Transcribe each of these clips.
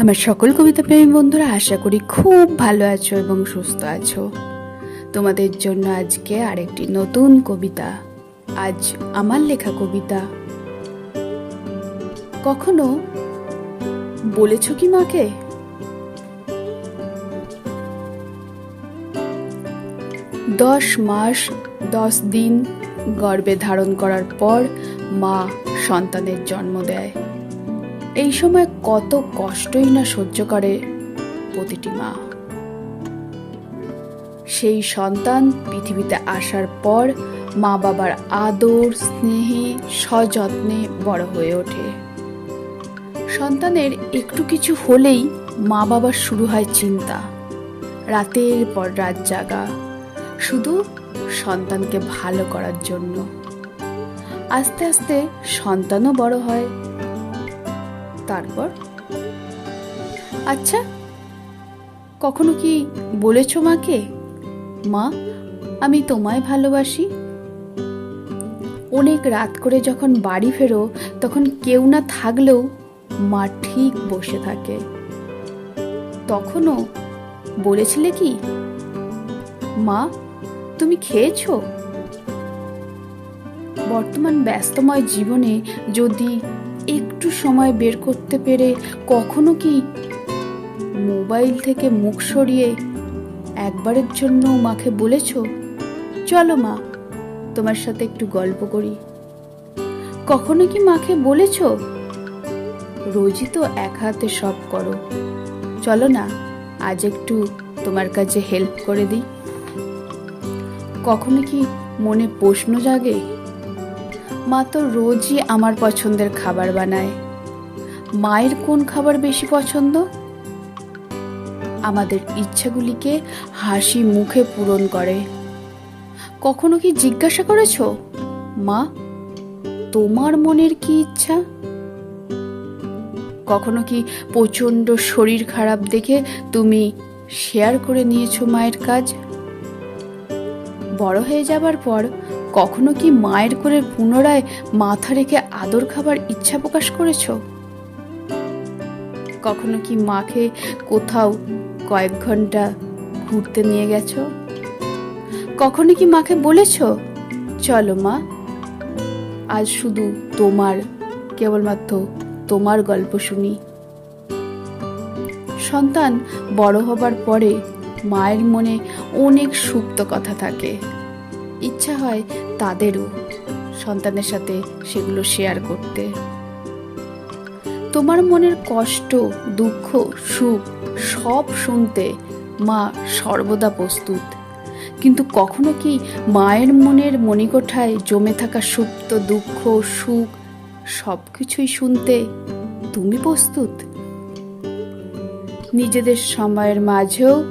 আমার সকল কবিতা প্রেমী বন্ধুরা, আশা করি খুব ভালো আছো এবং সুস্থ আছো। তোমাদের জন্য আজকে আরেকটি নতুন কবিতা। আজ আমার লেখা কবিতা। কখনো বলেছ কি মাকে? দশ মাস, দশ দিন গর্ভে ধারণ করার পর মা সন্তানের জন্ম দেয়। এই সময় কত কষ্টই না সহ্য করে প্রতিটি মা। সেই সন্তান পৃথিবীতে আসার পর মা বাবার আদর, স্নেহে, সযত্নে বড় হয়ে ওঠে। সন্তানের একটু কিছু হলেই মা বাবার শুরু হয় চিন্তা। রাতের পর রাত জাগা, শুধু সন্তানকে ভালো করার জন্য। আস্তে আস্তে সন্তানও বড় হয়। তারপর? আচ্ছা কখনো কি বলেছ মাকে? মা, আমি তোমায় ভালোবাসি। অনেক রাত করে যখন বাড়ি ফেরো, তখন কেউ না থাকলেও মা ঠিক বসে থাকে। তখনও বলেছিলে কি? মা, তুমি খেয়েছো? বর্তমান ব্যস্তময় জীবনে যদি একটু সময় বের করতে পেরে কখনো কি মোবাইল থেকে মুখ সরিয়ে একবারের জন্য মাকে বলেছ? চলো মা, তোমার সাথে একটু গল্প করি। কখনো কি মাকে বলেছ? রোজই তো এক হাতে সব করো। চলো না, আজ একটু তোমার কাছে হেল্প করে দিই। কখনো কি মনে প্রশ্ন জাগে? মা তো রোজই আমার পছন্দের খাবার বানায়। মায়ের কোন খাবার বেশি পছন্দ? আমাদের ইচ্ছাগুলিকে হাসি মুখে পূরণ করে। কখনো কি জিজ্ঞাসা করেছ? মা, তোমার মনের কি ইচ্ছা? কখনো কি প্রচণ্ড শরীর খারাপ দেখে তুমি শেয়ার করে নিয়েছো মায়ের কাজ? বড় হয়ে যাবার পর কখনো কি মায়ের করে পুনরায় মাথা রেখে আদর খাবার ইচ্ছা প্রকাশ করেছ? কখনো কি মাকে কোথাও কয়েক ঘণ্টা ঘুরতে নিয়ে গেছ? কখনো কি মাকে বলেছ, চলো মা, আজ শুধু তোমার, কেবলমাত্র তোমার গল্প শুনি সন্তান বড় হবার পরে মায়ের মনে অনেক সুপ্ত কথা থাকে। ইচ্ছা হয় তাদেরও সন্তানের সাথে সেগুলো শেয়ার করতে। তোমার মনের কষ্ট, দুঃখ, সুখ সব শুনতে মা সর্বদা প্রস্তুত। কিন্তু কখনো কি মায়ের মনের মণিকোঠায় জমে থাকা সুপ্ত দুঃখ, সুখ সব কিছুই শুনতে তুমি প্রস্তুত? নিজেদের সময়ের মাঝেও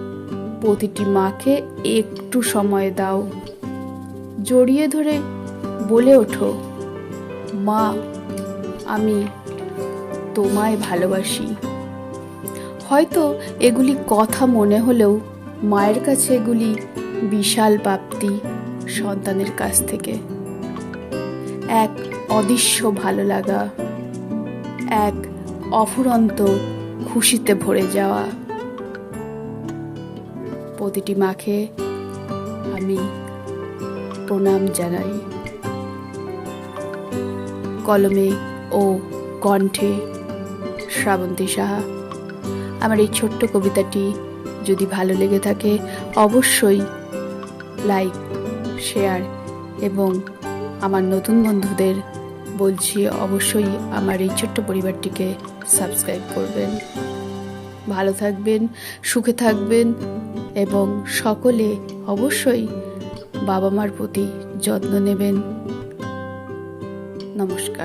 প্রতিটি মাকে একটু সময় দাও। জড়িয়ে ধরে বলে ওঠো, মা, আমি তোমায় ভালোবাসি। হয়তো এগুলি কথা মনে হলেও মায়ের কাছে এগুলি বিশাল প্রাপ্তি সন্তানের কাছ থেকে। এক অদৃশ্য ভালো লাগা, এক অফুরন্ত খুশিতে ভরে যাওয়া। প্রতিটি মাকে আমি প্রণাম জানাই। কলমে ও কণ্ঠে শ্রাবন্তী সাহা, আমার এই ছোট্ট কবিতাটি যদি ভালো লেগে থাকে, অবশ্যই লাইক, শেয়ার এবং আমার নতুন বন্ধুদের বলছি, অবশ্যই আমার এই ছোট্ট পরিবারটিকে সাবস্ক্রাইব করবেন। ভালো থাকবেন, সুখে থাকবেন এবং সকলে অবশ্যই বাবা মার প্রতি যত্ন নেবেন। নমস্কার।